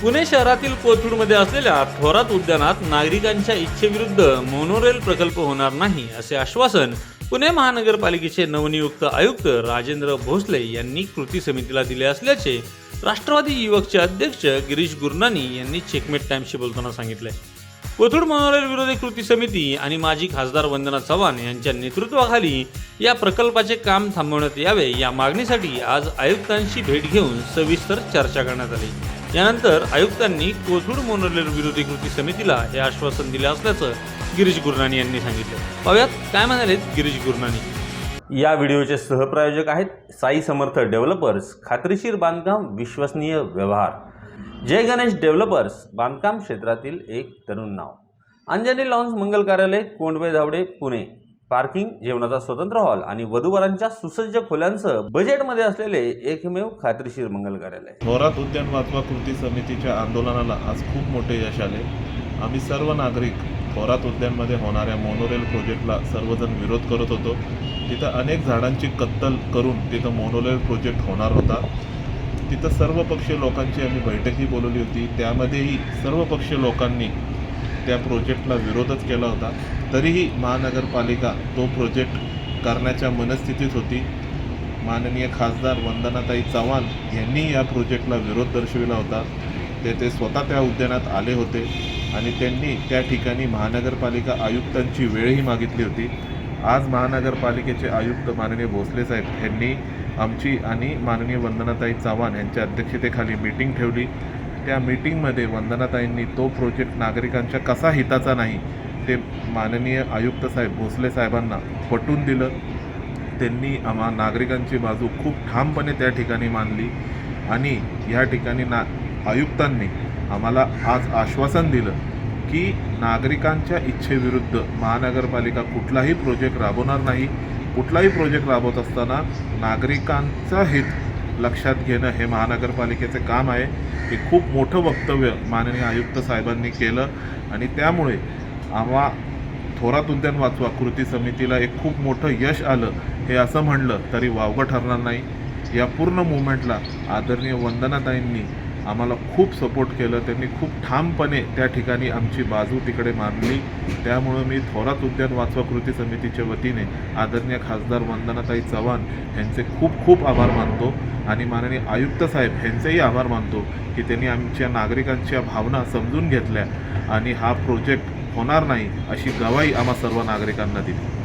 पुणे शहरातील कोथरूडमध्ये असलेल्या थोरात उद्यानात नागरिकांच्या इच्छेविरुद्ध मोनोरेल प्रकल्प होणार नाही असे आश्वासन पुणे महानगरपालिकेचे नवनियुक्त आयुक्त राजेंद्र भोसले यांनी कृती समितीला दिले असल्याचे राष्ट्रवादी युवकचे अध्यक्ष गिरीश गुरनानी यांनी चेकमेट टाइमशी बोलताना सांगितले. कोथरूड मोनोरेल विरोधी कृती समिती आणि माजी खासदार वंदना चव्हाण यांच्या नेतृत्वाखाली या प्रकल्पाचे काम थांबवण्यात यावे या मागणीसाठी आज आयुक्तांशी भेट घेऊन सविस्तर चर्चा करण्यात आली. यानंतर आयुक्तांनी कोथरूड मोनोरेल विरोधी कृती समितीला हे आश्वासन दिलं असल्याचं गिरीश गुरनानी यांनी सांगितलं. पाहुयात काय म्हणालेत गिरीश गुरनानी या व्हिडिओचे सहप्रायोजक आहेत साई समर्थ डेव्हलपर्स खात्रीशीर बांधकाम विश्वसनीय व्यवहार. जय गणेश डेव्हलपर्स बांधकाम क्षेत्रातील एक तरुण नाव. अंजनी लॉन्स मंगल कार्यालय कोंडवे धावडे पुणे. पार्किंग जेवणाचा स्वतंत्र हॉल आणि वधूवरांच्या सुसज्ज खोल्यांसह बजेटमध्ये असलेले एकमेव खात्रीशीर मंगल कार्यालय. थोरात उद्यान वाचवा कृती समितीच्या आंदोलनाला आज खूप मोठे यश आले. आम्ही सर्व नागरिक थोरात उद्यानमध्ये होणाऱ्या मोनोरेल प्रोजेक्टला सर्वजण विरोध करत होतो. तिथं अनेक झाडांची कत्तल करून तिथं मोनोरेल प्रोजेक्ट होणार होता. तिथं सर्व पक्षीय लोकांची आम्ही बैठकही बोलवली होती. त्यामध्येही सर्व पक्षीय लोकांनी त्या प्रोजेक्टला विरोधच केला होता. तरीही महानगरपालिका तो प्रोजेक्ट करण्याच्या मनस्थितीत होती. माननीय खासदार वंदनाताई चव्हाण यांनी या प्रोजेक्टला विरोध दर्शविला होता. ते ते स्वतः त्या उद्यानात आले होते आणि त्यांनी त्या ठिकाणी महानगरपालिका आयुक्तांची वेळही मागितली होती. आज महानगरपालिकेचे आयुक्त माननीय भोसले साहेब यांनी आमची आणि माननीय वंदनाताई चव्हाण यांच्या अध्यक्षतेखाली मीटिंग ठेवली. त्या मीटिंगमध्ये वंदनाताईंनी तो प्रोजेक्ट नागरिकांच्या कसा हिताचा नाही ते माननीय आयुक्त साहेब भोसले साहेबांना पटून दिलं. त्यांनी आम्हा नागरिकांची बाजू खूप ठामपणे त्या ठिकाणी मानली आणि या ठिकाणी ना आयुक्तांनी आम्हाला आज आश्वासन दिलं की नागरिकांच्या इच्छेविरुद्ध महानगरपालिका कुठलाही प्रोजेक्ट राबवणार नाही. कुठलाही प्रोजेक्ट राबवत असताना नागरिकांचं हित लक्षात घेणं हे महानगरपालिकेचे काम आहे. हे खूप मोठं वक्तव्य माननीय आयुक्त साहेबांनी केलं आणि त्यामुळे आम्हा थोरात उद्यान वाचवा कृती समितीला एक खूप मोठं यश आलं हे असं म्हणलं तरी वावगं ठरणार नाही. या पूर्ण मुवमेंटला आदरणीय वंदनाताईंनी आम्हाला खूप सपोर्ट केलं. त्यांनी खूप ठामपणे त्या ठिकाणी आमची बाजू तिकडे मांडली. त्यामुळं मी थोरात उद्यान वाचवा कृती समितीच्या वतीने आदरणीय खासदार वंदनाताई चव्हाण यांचे खूप खूप आभार मानतो आणि माननीय आयुक्त साहेब यांचेही आभार मानतो की त्यांनी आमच्या नागरिकांच्या भावना समजून घेतल्या आणि हा प्रोजेक्ट होणार नाही अशी गवाही आम्हा सर्व नागरिकांना दिली.